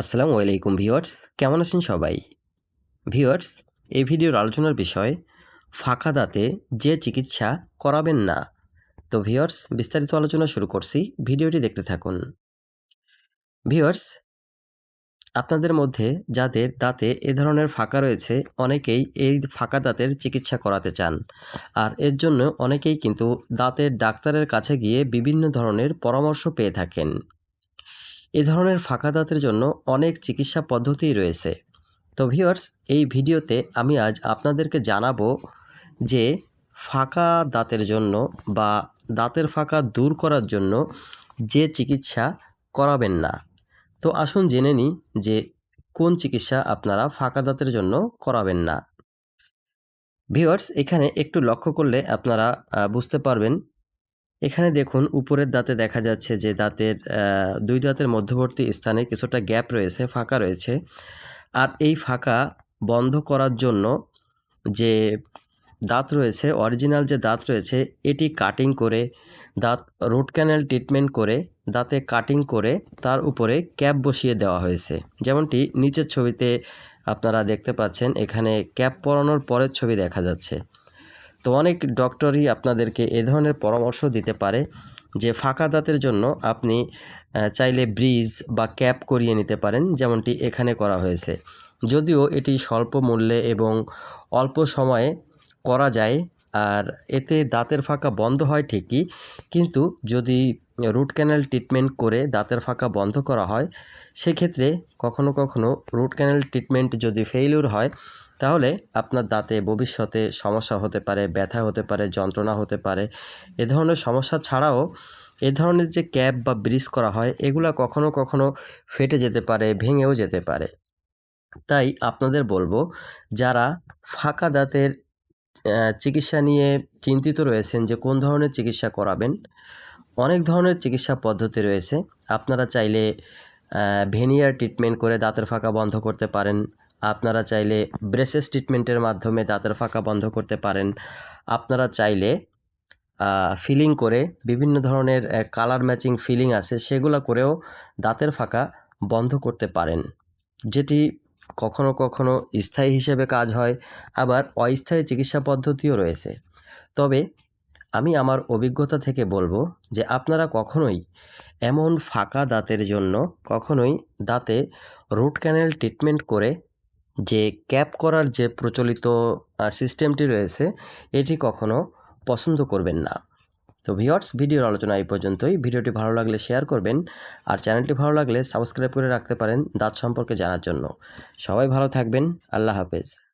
আসসালামু আলাইকুম ভিউয়ার্স, কেমন আছেন সবাই? ভিউয়ার্স, এই ভিডিওর আলোচনার বিষয়, ফাঁকা দাঁতে যে চিকিৎসা করাবেন না। তো ভিউয়ার্স, বিস্তারিত আলোচনা শুরু করছি, ভিডিওটি দেখতে থাকুন। ভিউয়ার্স, আপনাদের মধ্যে যাদের দাঁতে এ ধরনের ফাঁকা রয়েছে, অনেকেই এই ফাঁকা দাঁতের চিকিৎসা করাতে চান। আর এর জন্য অনেকেই কিন্তু দাঁতের ডাক্তারের কাছে গিয়ে বিভিন্ন ধরনের পরামর্শ পেয়ে থাকেন। এ ধরনের ফাঁকা দাঁতের জন্য অনেক চিকিৎসা পদ্ধতি রয়েছে। তো ভিউয়ার্স এই ভিডিওতে আমি আজ আপনাদেরকে জানাব যে ফাঁকা দাঁতের জন্য বা দাঁতের ফাঁকা দূর করার জন্য যে চিকিৎসা করাবেন না। তো আসুন জেনে নিই যে কোন চিকিৎসা আপনারা ফাঁকা দাঁতের জন্য করাবেন না। ভিউয়ার্স এখানে একটু লক্ষ্য করলে আপনারা বুঝতে পারবেন এখানে দেখুন, উপরের দাঁতে দেখা যাচ্ছে যে দাঁতের দুই দাঁতের মধ্যবর্তী স্থানে কিছুটা গ্যাপ রয়েছে, ফাঁকা রয়েছে। আর এই ফাঁকা বন্ধ করার জন্য যে দাঁত রয়েছে, অরিজিনাল যে দাঁত রয়েছে, এটি কাটিং করে, দাঁত, রুট ক্যানেল ট্রিটমেন্ট করে, দাঁতে কাটিং করে তার উপরে ক্যাপ বসিয়ে দেওয়া হয়েছে। যেমনটি নিচের ছবিতে আপনারা দেখতে পাচ্ছেন, এখানে ক্যাপ পরানোর পরের ছবি দেখা যাচ্ছে। তো অনেক ডক্টরই আপনাদেরকে এ ধরনের পরামর্শ দিতে পারে যে ফাঁকা দাঁতের জন্য আপনি চাইলে ব্রিজ বা ক্যাপ করিয়ে নিতে পারেন, যেমনটি এখানে করা হয়েছে। যদিও এটি স্বল্প মূল্যে এবং অল্প সময়ে করা যায়, আর এতে দাঁতের ফাঁকা বন্ধ হয় ঠিকই, কিন্তু যদি রুট ক্যানেল ট্রিটমেন্ট করে দাঁতের ফাঁকা বন্ধ করা হয়, সেক্ষেত্রে কখনো কখনো রুট ক্যানেল ট্রিটমেন্ট যদি ফেইলিউর হয় তাহলে আপনার দাঁতে ভবিষ্যতে সমস্যা হতে পারে, ব্যথা হতে পারে, যন্ত্রণা হতে পারে। এ ধরনের সমস্যা ছাড়াও এ ধরনের যে ক্যাপ বা ব্রিজ করা হয়, এগুলো কখনো কখনো ফেটে যেতে পারে, ভেঙেও যেতে পারে। তাই আপনাদের বলব, যারা ফাঁকা দাঁতের চিকিৎসা নিয়ে চিন্তিত রয়েছেন যে কোন ধরনের চিকিৎসা করাবেন, অনেক ধরনের চিকিৎসা পদ্ধতি রয়েছে। আপনারা চাইলে ভেনিয়ার ট্রিটমেন্ট করে দাঁতের ফাঁকা বন্ধ করতে পারেন। আপনারা চাইলে ব্রেসেস ট্রিটমেন্টের মাধ্যমে দাঁতের ফাঁকা বন্ধ করতে পারেন। আপনারা চাইলে ফিলিং করে বিভিন্ন ধরনের কালার ম্যাচিং ফিলিং আছে, সেগুলো করেও দাঁতের ফাঁকা বন্ধ করতে পারেন। যেটি কখনো কখনো স্থায়ী হিসেবে কাজ হয়, আবার অস্থায়ী চিকিৎসা পদ্ধতিও রয়েছে। তবে আমি আমার অভিজ্ঞতা থেকে বলব যে আপনারা কখনোই এমন ফাঁকা দাঁতের জন্য কখনোই দাঁতে রুট ক্যানেল ট্রিটমেন্ট করে যে ক্যাপ করার যে প্রচলিত সিস্টেমটি রয়েছে, এটি কখনো পছন্দ করবেন না। তো ভিওয়ার্স ভিডিওর আলোচনা এই পর্যন্তই। ভিডিওটি ভালো লাগলে শেয়ার করবেন, আর চ্যানেলটি ভালো লাগলে সাবস্ক্রাইব করে রাখতে পারেন দাঁত সম্পর্কে জানার জন্য। সবাই ভালো থাকবেন, আল্লাহ হাফেজ।